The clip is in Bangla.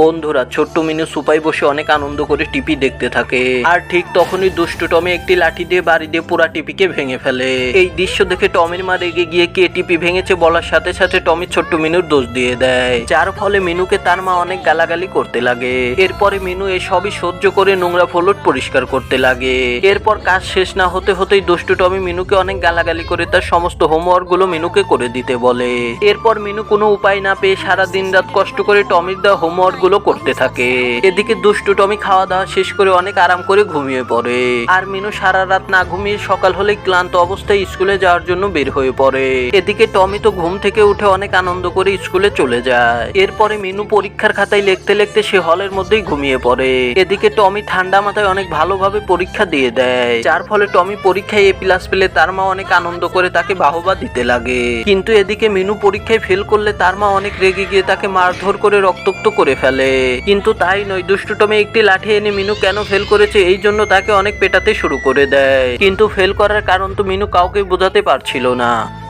বন্ধুরা, ছোট্ট মিনু সুপাই বসে অনেক আনন্দ করে টিপি দেখতে থাকে। আর ঠিক তখনই দুষ্টু টমি একটি লাঠি দিয়ে বাড়ি দিয়ে পুরা টিপিকে ভেঙে ফেলে। এই দৃশ্য দেখে টমির মা রেগে গিয়ে কে টিপি ভেঙেছে বলার সাথে সাথে টমি ছোট্ট মিনুর দোষ দিয়ে দেয়। যার ফলে মিনুকে তার মা অনেক গালাগালি করতে লাগে। এরপরে মিনু এসবই সহ্য করে নোংরা ফলট পরিষ্কার করতে লাগে। এরপর কাজ শেষ না হতে হতেই দুষ্টু টমি মিনুকে অনেক গালাগালি করে তার সমস্ত হোমওয়ার্কগুলো মিনুকে করে দিতে বলে। এরপর মিনু কোনো উপায় না পেয়ে সারা দিন রাত কষ্ট করে টমির দেওয়া হোমওয়ার্ক গুলো করতে থাকে। এদিকে দুষ্টু টমি খাওয়া দাওয়া শেষ করে অনেক আরাম করে ঘুমিয়ে পড়ে। আর মিনু সারা রাত না ঘুমিয়ে সকাল হলেই ক্লান্ত অবস্থায় স্কুলে যাওয়ার জন্য বের হয়ে পড়ে। এদিকে টমি তো ঘুম থেকে উঠে অনেক আনন্দ করে স্কুলে চলে যায়। এরপরে মিনু পরীক্ষার খাতায় লিখতে লিখতে সে হলের মধ্যেই ঘুমিয়ে পড়ে। এদিকে টমি ঠান্ডা মাথায় অনেক ভালোভাবে পরীক্ষা দিয়ে দেয়। যার ফলে টমি পরীক্ষায় এ প্লাস পেলে তার মা অনেক আনন্দ করে তাকে বাহবা দিতে লাগে। কিন্তু এদিকে মিনু পরীক্ষায় ফেল করলে তার মা অনেক রেগে গিয়ে তাকে মারধর করে রক্তাক্ত করে ফেলে। কিন্তু তাই নয়, দুষ্টু টমি একটি লাঠি এনে মিনু কেন ফেল করেছে, এই জন্য তাকে অনেক পেটাতে শুরু করে দেয়। কিন্তু ফেল করার কারণ তো মিনু কাউকে বোঝাতে পারছিল না।